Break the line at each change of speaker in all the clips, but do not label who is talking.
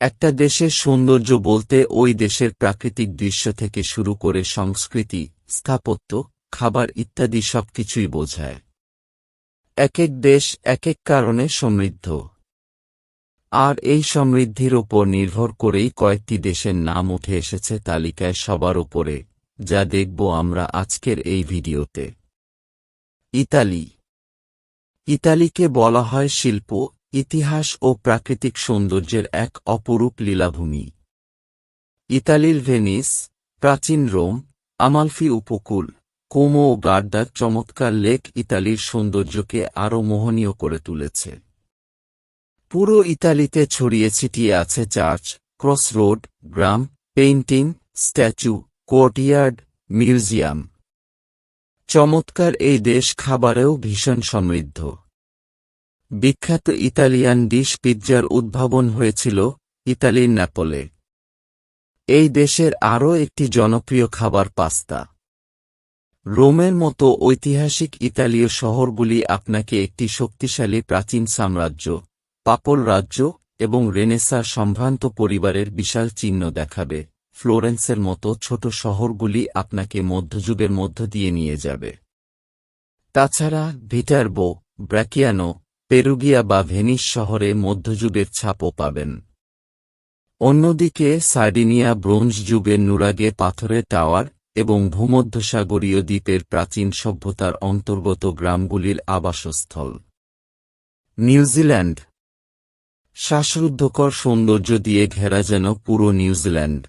একটা দেশের সৌন্দর্য বলতে ওই দেশের প্রাকৃতিক দৃশ্য থেকে শুরু করে সংস্কৃতি, স্থাপত্য, খাবার ইত্যাদি সবকিছুই বোঝায়। এক এক দেশ এক এক কারণে সমৃদ্ধ। আর এই সমৃদ্ধির ওপর নির্ভর করেই কয়েকটি দেশের নাম উঠে এসেছে তালিকায় সবার ওপরে, যা দেখব আমরা আজকের এই ভিডিওতে। ইতালি। ইতালিকে বলা হয় শিল্প ইতিহাস ও প্রাকৃতিক সৌন্দর্যের এক অপরূপ লীলাভূমি। ইতালির ভেনিস, প্রাচীন রোম, আমালফি উপকূল, কোমো ও গার্দার চমৎকার লেক ইতালির সৌন্দর্যকে আরও মোহনীয় করে তুলেছে। পুরো ইতালিতে ছড়িয়ে ছিটিয়ে আছে চার্চ ক্রস রোড গ্রাম, পেইন্টিং, স্ট্যাচু কোর্টিয়ার্ড মিউজিয়াম। চমৎকার এই দেশ খাবারেও ভীষণ সমৃদ্ধ। বিখ্যাত ইতালিয়ান ডিশ পিৎজার উদ্ভাবন হয়েছিল ইতালির ন্যাপোলে। এই দেশের আরও একটি জনপ্রিয় খাবার পাস্তা। রোমের মতো ঐতিহাসিক ইতালীয় শহরগুলি আপনাকে একটি শক্তিশালী প্রাচীন সাম্রাজ্য, পাপল রাজ্য এবং রেনেসার সম্ভ্রান্ত পরিবারের বিশাল চিহ্ন দেখাবে, ফ্লোরেন্সের মতো ছোট শহরগুলি আপনাকে মধ্যযুগের মধ্য দিয়ে নিয়ে যাবে। তাছাড়া ভিটারবো, ব্র্যাকিয়ানো পেরুগিয়া বা ভেনিস শহরে মধ্যযুগের ছাপও পাবেন। অন্যদিকে সার্ডিনিয়া ব্রোঞ্জ যুগের নুরাগে পাথরের টাওয়ার এবং ভূমধ্যসাগরীয় দ্বীপের প্রাচীন সভ্যতার অন্তর্গত গ্রামগুলির আবাসস্থল। নিউজিল্যান্ড শ্বাসরুদ্ধকর সৌন্দর্য দিয়ে ঘেরা যেন পুরো নিউজিল্যান্ড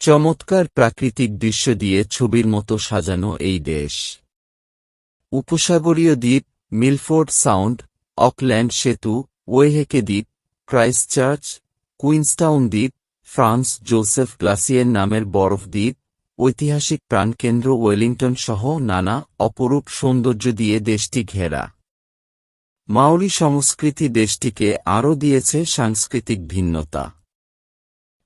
চমৎকার প্রাকৃতিক দৃশ্য দিয়ে ছবির মতো সাজানো এই দেশ। উপসাগরীয় দ্বীপ মিলফোর্ড সাউন্ড, অকল্যান্ড সেতু, ওয়েহেকে দ্বীপ, ক্রাইস্টচার্চ, কুইন্সটাউন দ্বীপ, ফ্রান্স জোসেফ গ্লাসিয়ের নামের বরফ দ্বীপ, ঐতিহাসিক প্রাণকেন্দ্র ওয়েলিংটন সহ নানা অপরূপ সৌন্দর্য দিয়ে দেশটি ঘেরা। মাওরি সংস্কৃতি দেশটিকে আরও দিয়েছে সাংস্কৃতিক ভিন্নতা।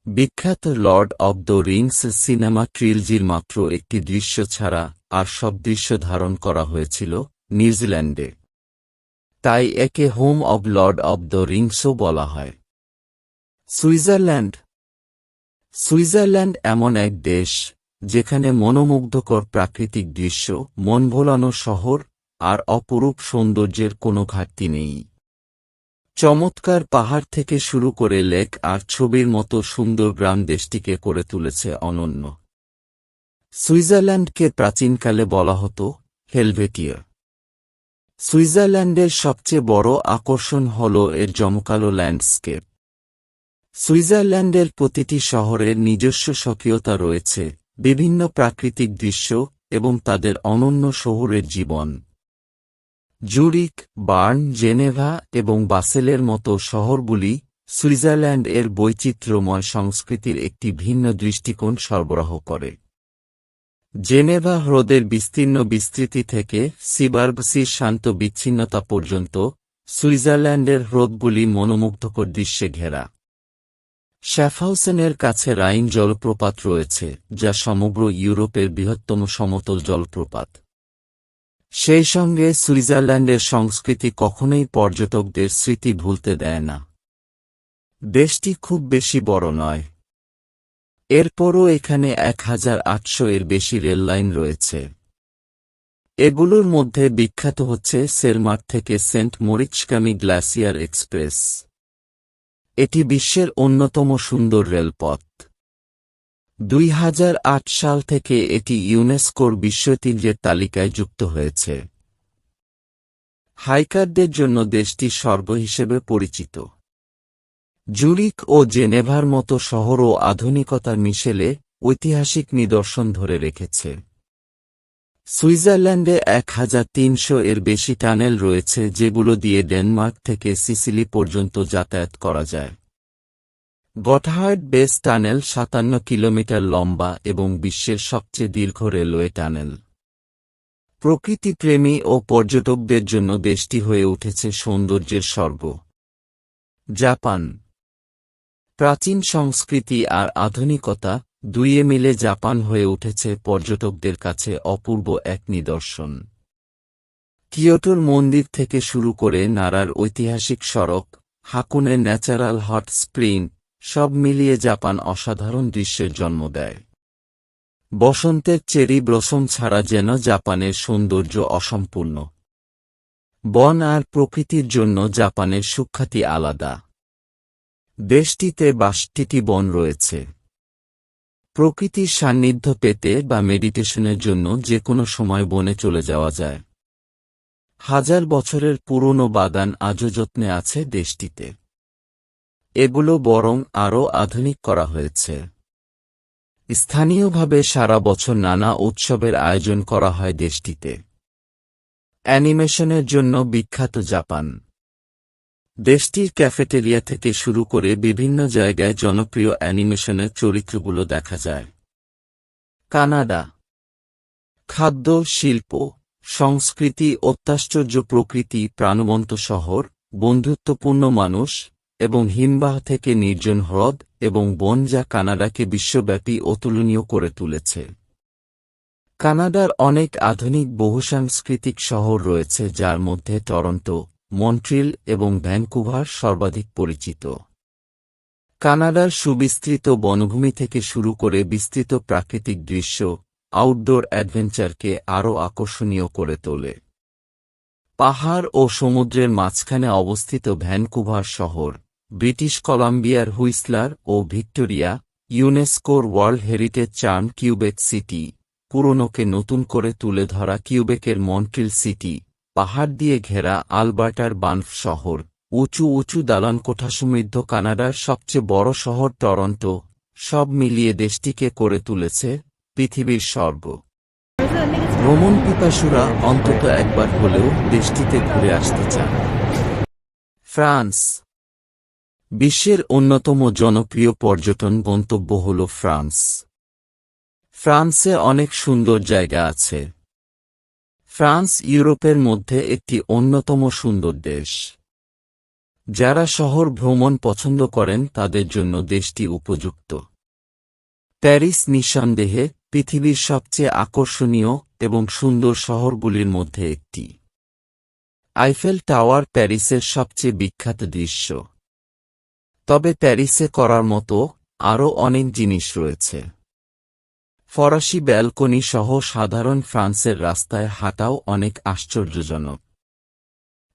বিখ্যাত Lord of the Rings cinema ট্রিলজির মাত্র একটি দৃশ্য ছাড়া আর সব দৃশ্য ধারণ করা হয়েছিল নিউজিল্যান্ডে তাই একে home of Lord of the রিংসও বলা হয়। সুইজারল্যান্ড। সুইজারল্যান্ড এমন এক দেশ, যেখানে মনোমুগ্ধকর প্রাকৃতিক দৃশ্য, মন ভোলানো শহর, আর অপরূপ সৌন্দর্যের কোনো ঘাটতি নেই। চমৎকার পাহাড় থেকে শুরু করে লেক আর ছবির মতো সুন্দর গ্রাম দেশটিকে করে তুলেছে অনন্য। সুইজারল্যান্ডকে প্রাচীনকালে বলা হতো হেলভেটিয়া সুইজারল্যান্ডের সবচেয়ে বড় আকর্ষণ হল এর জমকালো ল্যান্ডস্কেপ। সুইজারল্যান্ডের প্রতিটি শহরের নিজস্ব স্বকীয়তা রয়েছে, বিভিন্ন প্রাকৃতিক দৃশ্য এবং তাদের অনন্য শহরের জীবন। জুরিক বার্ন, জেনেভা এবং বাসেলের মতো শহরগুলি সুইজারল্যান্ড এর বৈচিত্র্যময় সংস্কৃতির একটি ভিন্ন দৃষ্টিকোণ সরবরাহ করে। জেনেভা হ্রদের বিস্তীর্ণ বিস্তৃতি থেকে সিবার্বসির শান্ত বিচ্ছিন্নতা পর্যন্ত সুইজারল্যান্ডের হ্রদগুলি মনোমুগ্ধকর দৃশ্যে ঘেরা। শ্যাফাউসেনের কাছে রাইন জলপ্রপাত রয়েছে, যা সমগ্র ইউরোপের বৃহত্তম সমতল জলপ্রপাত। সেই সঙ্গে সুইজারল্যান্ডের সংস্কৃতি কখনোই পর্যটকদের স্মৃতি ভুলতে দেয় না। দেশটি খুব বেশি বড় নয় এরপরও এখানে এক হাজার আটশো এর বেশি রেললাইন রয়েছে। এগুলোর মধ্যে বিখ্যাত হচ্ছে সেরমার থেকে সেন্ট মরিচকামি গ্লাসিয়ার এক্সপ্রেস। এটি বিশ্বের অন্যতম সুন্দর রেলপথ। দুই হাজার আট সাল থেকে এটি ইউনেস্কোর বিশ্ব ঐতিহ্যের তালিকায় যুক্ত হয়েছে। হাইকারদের জন্য দেশটি স্বর্গ হিসেবে পরিচিত। জুরিক ও জেনেভার মতো শহরও আধুনিকতার মিশেলে ঐতিহাসিক নিদর্শন ধরে রেখেছে। সুইজারল্যান্ডে এক হাজার তিনশো এর বেশি টানেল রয়েছে যেগুলো দিয়ে ডেনমার্ক থেকে সিসিলি পর্যন্ত যাতায়াত করা যায়। গটহার্ড বেস টানেল সাতান্ন কিলোমিটার লম্বা এবং বিশ্বের সবচেয়ে দীর্ঘ রেলওয়ে টানেল। প্রকৃতিপ্রেমী ও পর্যটকদের জন্য দেশটি হয়ে উঠেছে সৌন্দর্যের স্বর্গ। জাপান প্রাচীন সংস্কৃতি আর আধুনিকতা দুইয়ে মিলে জাপান হয়ে উঠেছে পর্যটকদের কাছে অপূর্ব এক নিদর্শন। কিয়োটোর মন্দির থেকে শুরু করে নারার ঐতিহাসিক সড়ক হাকুনের ন্যাচারাল হট স্প্রিং, সব মিলিয়ে জাপান অসাধারণ দৃশ্যের জন্ম দেয়। বসন্তের চেরি ব্লসম ছাড়া যেন জাপানের সৌন্দর্য অসম্পূর্ণ। বন আর প্রকৃতির জন্য জাপানের সুখ্যাতি আলাদা। দেশটিতে বাষট্টিটি বন রয়েছে। প্রকৃতির সান্নিধ্য পেতে বা মেডিটেশনের জন্য যে কোনো সময় বনে চলে যাওয়া যায়। হাজার বছরের পুরনো বাগান আজও যত্নে আছে দেশটিতে। এগুলো বরং আরও আধুনিক করা হয়েছে। স্থানীয়ভাবে সারা বছর নানা উৎসবের আয়োজন করা হয় দেশটিতে। অ্যানিমেশনের জন্য বিখ্যাত জাপান। দেশটির ক্যাফেটেরিয়া থেকে শুরু করে বিভিন্ন জায়গায় জনপ্রিয় অ্যানিমেশনের চরিত্রগুলো দেখা যায়। কানাডা খাদ্য, শিল্প, সংস্কৃতি, অত্যাশ্চর্য প্রকৃতি, প্রাণবন্ত শহর, বন্ধুত্বপূর্ণ মানুষ এবং হিমবাহ থেকে নির্জন হ্রদ এবং বন যা কানাডাকে বিশ্বব্যাপী অতুলনীয় করে তুলেছে। কানাডার অনেক আধুনিক বহুসাংস্কৃতিক শহর রয়েছে যার মধ্যে টরন্টো মন্ট্রিল এবং ভ্যানকুভার সর্বাধিক পরিচিত। কানাডার সুবিস্তৃত বনভূমি থেকে শুরু করে বিস্তৃত প্রাকৃতিক দৃশ্য আউটডোর অ্যাডভেঞ্চারকে আরও আকর্ষণীয় করে তোলে। পাহাড় ও সমুদ্রের মাঝখানে অবস্থিত ভ্যানকুভার শহর, ব্রিটিশ কলাম্বিয়ার হুইসলার ও ভিক্টোরিয়া, ইউনেস্কোর world heritage charm Quebec city, পুরনোকে নতুন করে তুলে ধরা কিউবেকের মন্ট্রিল সিটি। পাহাড় দিয়ে ঘেরা আলবার্টার বানফ শহর, উঁচু উঁচু দালান কোঠা সমৃদ্ধ কানাডার সবচেয়ে বড় শহর টরন্টো, সব মিলিয়ে দেশটিকে করে তুলেছে পৃথিবীর স্বর্গ ভ্রমণ পিপাসুরা অন্তত একবার হলেও দেশটিতে ঘুরে আসতে চান। ফ্রান্স। বিশ্বের অন্যতম জনপ্রিয় পর্যটন গন্তব্য হল ফ্রান্স। ফ্রান্সে অনেক সুন্দর জায়গা আছে। ফ্রান্স ইউরোপের মধ্যে একটি অন্যতম সুন্দর দেশ। যারা শহর ভ্রমণ পছন্দ করেন, তাদের জন্য দেশটি উপযুক্ত। প্যারিস নিঃসন্দেহে পৃথিবীর সবচেয়ে আকর্ষণীয় এবং সুন্দর শহরগুলির মধ্যে একটি। আইফেল টাওয়ার প্যারিসের সবচেয়ে বিখ্যাত দৃশ্য। তবে প্যারিসে করার মতো আরও অনেক জিনিস রয়েছে। ফরাসি ব্যালকনি সহ সাধারণ ফ্রান্সের রাস্তায় হাঁটাও অনেক আশ্চর্যজনক।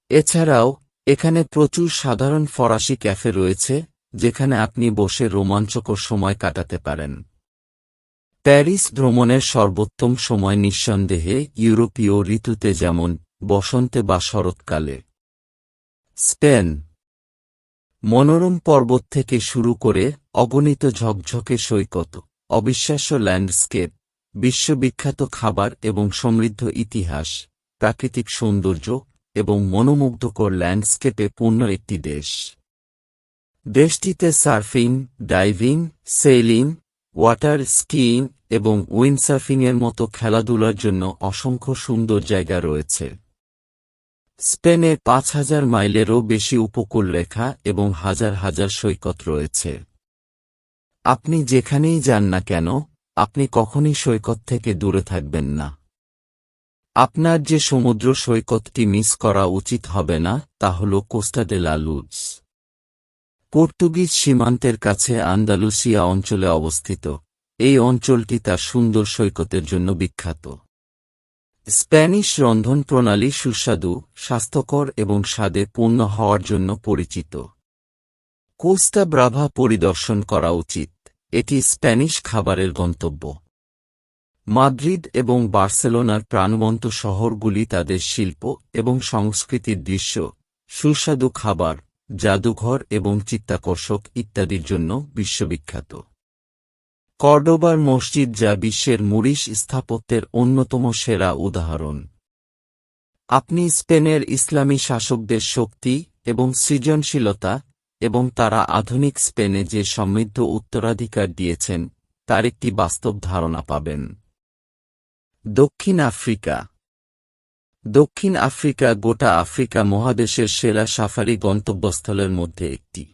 এছাড়াও, এখানে প্রচুর সাধারণ ফরাসি ক্যাফে রয়েছে, যেখানে আপনি বসে রোমাঞ্চকর সময় কাটাতে পারেন। প্যারিস ভ্রমণের সর্বোত্তম সময় নিঃসন্দেহে ইউরোপীয় ঋতুতে যেমন বসন্তে বা শরৎকালে। স্পেন। মনোরম পর্বত থেকে শুরু করে অগণিত ঝকঝকে সৈকত। অবিশ্বাস্য ল্যান্ডস্কেপ, বিশ্ববিখ্যাত খাবার এবং সমৃদ্ধ ইতিহাস, প্রাকৃতিক সৌন্দর্য এবং মনোমুগ্ধকর ল্যান্ডস্কেপে পূর্ণ একটি দেশ। দেশটিতে surfing, diving sailing water skiing এবং উইন্ডসার্ফিংয়ের মতো খেলাধুলার জন্য অসংখ্য সুন্দর জায়গা রয়েছে। স্পেনে পাঁচ হাজার মাইলেরও বেশি উপকূল রেখা এবং হাজার হাজার সৈকত রয়েছে। আপনি যেখানেই যান না কেন, আপনি কখনই সৈকত থেকে দূরে থাকবেন না। আপনার যে সমুদ্র সৈকতটি মিস করা উচিত হবে না, তা হল কোস্টা ডে লুজ। পর্তুগিজ সীমান্তের কাছে আন্দালুসিয়া অঞ্চলে অবস্থিত। এই অঞ্চলটি তার সুন্দর সৈকতের জন্য বিখ্যাত। স্প্যানিশ রন্ধন প্রণালী সুস্বাদু, স্বাস্থ্যকর এবং স্বাদে পূর্ণ হওয়ার জন্য পরিচিত। কোস্টা ব্রাভা পরিদর্শন করা উচিত। এটি স্প্যানিশ খাবারের গন্তব্য। মাদ্রিদ এবং বার্সেলোনার প্রাণবন্ত শহরগুলি তাদের শিল্প এবং সংস্কৃতির দৃশ্য, সুস্বাদু খাবার, জাদুঘর এবং চিত্তাকর্ষক ইত্যাদির জন্য বিশ্ববিখ্যাত। কর্ডোবার মসজিদ যা বিশ্বের মুরিশ স্থাপত্যের অন্যতম সেরা উদাহরণ। আপনি স্পেনের ইসলামী শাসকদের শক্তি এবং সৃজনশীলতা এবং তারা আধুনিক স্পেনে যে সমৃদ্ধ উত্তরাধিকার দিয়েছেন, তার একটি বাস্তব ধারণা পাবেন। দক্ষিণ আফ্রিকা। দক্ষিণ আফ্রিকা গোটা আফ্রিকা মহাদেশের সেরা সাফারি গন্তব্যস্থলের মধ্যে একটি।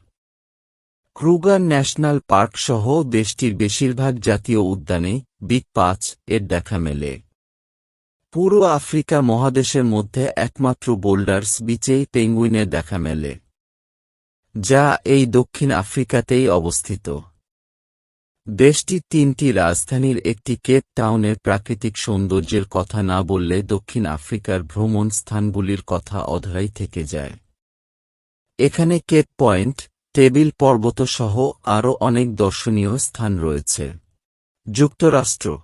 ক্রুগার ন্যাশনাল পার্ক সহ দেশটির বেশিরভাগ জাতীয় উদ্যানে বিগ পাঁচ এর দেখা মেলে। পুরো আফ্রিকা মহাদেশের মধ্যে একমাত্র বোল্ডার্স বিচেই পেঙ্গুইনের দেখা মেলে। যা এই দক্ষিণ আফ্রিকাতেই অবস্থিত। দেশটি তিনটি রাজধানীর একটি কেপ টাউনের প্রাকৃতিক সৌন্দর্যের কথা না বললে দক্ষিণ আফ্রিকার ভ্রমণ স্থানগুলির কথা অধরাই থেকে যায়। এখানে কেপ পয়েন্ট, টেবিল পর্বত সহ আরও অনেক দর্শনীয় স্থান রয়েছে। যুক্তরাষ্ট্র।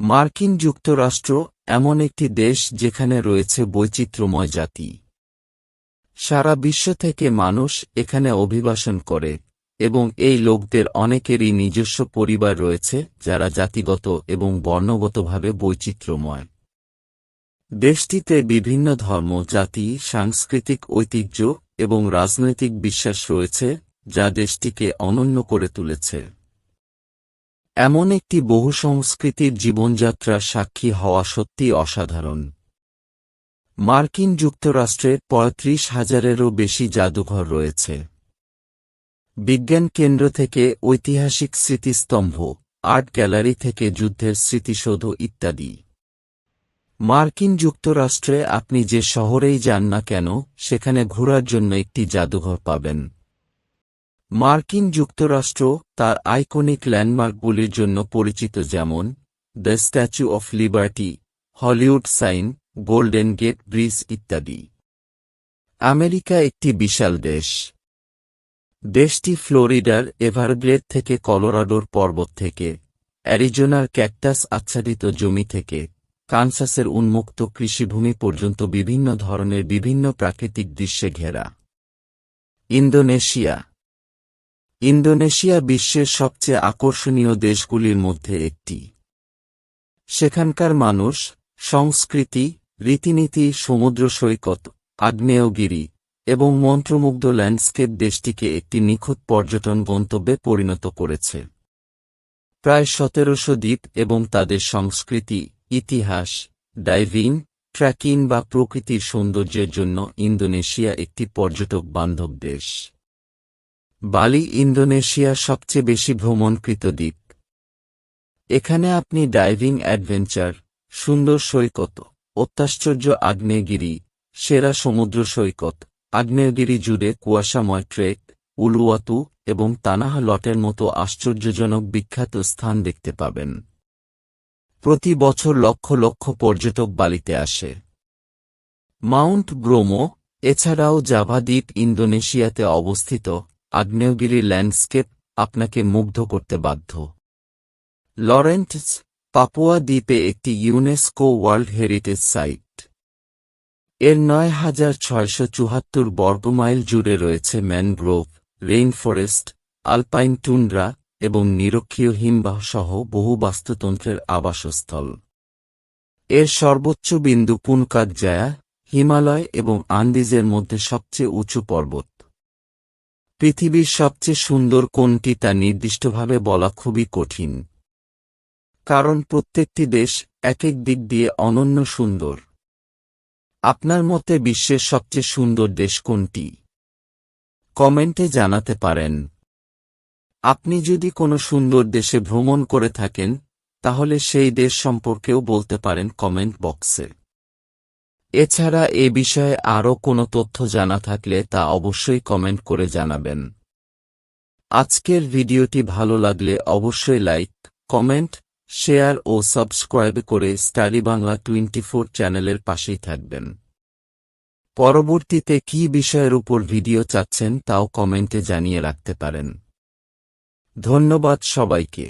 মার্কিন যুক্তরাষ্ট্র এমন একটি দেশ যেখানে রয়েছে বৈচিত্র্যময় জাতি। সারা বিশ্ব থেকে মানুষ এখানে অভিবাসন করে, এবং এই লোকদের অনেকেরই নিজস্ব পরিবার রয়েছে যারা জাতিগত এবং বর্ণগতভাবে বৈচিত্র্যময়। দেশটিতে বিভিন্ন ধর্ম, জাতি, সাংস্কৃতিক ঐতিহ্য এবং রাজনৈতিক বিশ্বাস রয়েছে, যা দেশটিকে অনন্য করে তুলেছে। এমন একটি বহু সংস্কৃতির জীবনযাত্রার সাক্ষী হওয়া সত্যি অসাধারণ। মার্কিন যুক্তরাষ্ট্রে পঁয়ত্রিশ হাজারেরও বেশি জাদুঘর রয়েছে। বিজ্ঞান কেন্দ্র থেকে ঐতিহাসিক স্মৃতিস্তম্ভ, আর্ট গ্যালারি থেকে যুদ্ধের স্মৃতিসৌধ ইত্যাদি। মার্কিন যুক্তরাষ্ট্রে আপনি যে শহরেই যান না কেন, সেখানে ঘোরার জন্য একটি জাদুঘর পাবেন। মার্কিন যুক্তরাষ্ট্র তার আইকনিক ল্যান্ডমার্কগুলির জন্য পরিচিত যেমন, the Statue of Liberty Hollywood sign Golden Gate Bridge ইত্যাদি। আমেরিকা একটি বিশাল দেশ। দেশটি ফ্লোরিডার এভারগ্রেড থেকে কলোরাডোর পর্বত থেকে, অ্যারিজোনার ক্যাকটাস আচ্ছাদিত জমি থেকে, কানসাসের উন্মুক্ত কৃষিভূমি পর্যন্ত বিভিন্ন ধরনের বিভিন্ন প্রাকৃতিক দৃশ্যে ঘেরা। ইন্দোনেশিয়া। ইন্দোনেশিয়া বিশ্বের সবচেয়ে আকর্ষণীয় দেশগুলির মধ্যে একটি। সেখানকার মানুষ, সংস্কৃতি রীতিনীতি, সমুদ্র সৈকত, আগ্নেয়গিরি এবং মন্ত্রমুগ্ধ ল্যান্ডস্কেপ দেশটিকে একটি নিখুঁত পর্যটন গন্তব্যে পরিণত করেছে। প্রায় সতেরোশো দ্বীপ এবং তাদের সংস্কৃতি, ইতিহাস, ডাইভিং ট্র্যাকিং বা প্রকৃতির সৌন্দর্যের জন্য ইন্দোনেশিয়া একটি পর্যটক বান্ধব দেশ। বালি, ইন্দোনেশিয়া সবচেয়ে বেশি ভ্রমণকৃত দ্বীপ। এখানে আপনি ডাইভিং অ্যাডভেঞ্চার, সুন্দর সৈকত অত্যাশ্চর্য আগ্নেয়গিরি, সেরা সমুদ্র সৈকত, আগ্নেয়গিরি জুড়ে কুয়াশাময় ট্রেক উলুয়াতু এবং তানাহা লটের মতো আশ্চর্যজনক বিখ্যাত স্থান দেখতে পাবেন। প্রতি বছর লক্ষ লক্ষ পর্যটক বালিতে আসে। মাউন্ট ব্রোমো, এছাড়াও জাভা দ্বীপ ইন্দোনেশিয়াতে অবস্থিত আগ্নেয়গিরি ল্যান্ডস্কেপ আপনাকে মুগ্ধ করতে বাধ্য। লরেন্টস পাপুয়া দ্বীপে একটি ইউনেস্কো ওয়ার্ল্ড হেরিটেজ সাইট এর নয় হাজার ছয়শো চুহাত্তর বর্গমাইল জুড়ে রয়েছে mangrove rain forest alpine tundra এবং নিরক্ষীয় হিমবাহ সহ বহু বাস্তুতন্ত্রের আবাসস্থল। এর সর্বোচ্চ বিন্দু পুনকাকজায়া হিমালয় এবং আন্দিজের মধ্যে সবচেয়ে উঁচু পর্বত। পৃথিবীর সবচেয়ে সুন্দর কোনটি তা নির্দিষ্টভাবে বলা খুবই কঠিন। কারণ প্রত্যেকটি দেশ এক এক দিক দিয়ে অনন্য সুন্দর। আপনার মতে বিশ্বের সবচেয়ে সুন্দর দেশ কোনটি? কমেন্টে জানাতে পারেন। আপনি যদি কোনো সুন্দর দেশে ভ্রমণ করে থাকেন, তাহলে সেই দেশ সম্পর্কেও বলতে পারেন কমেন্ট বক্সে। এছাড়া এ বিষয়ে আরও কোনো তথ্য জানা থাকলে তা অবশ্যই কমেন্ট করে জানাবেন। আজকের ভিডিওটি ভালো লাগলে অবশ্যই লাইক, কমেন্ট শেয়ার ও সাবস্ক্রাইব করে স্টাডি বাংলা টোয়েন্টি ফোর চ্যানেলের পাশেই থাকবেন। পরবর্তীতে কি বিষয়ের উপর ভিডিও চাচ্ছেন তাও কমেন্টে জানিয়ে রাখতে পারেন। ধন্যবাদ সবাইকে।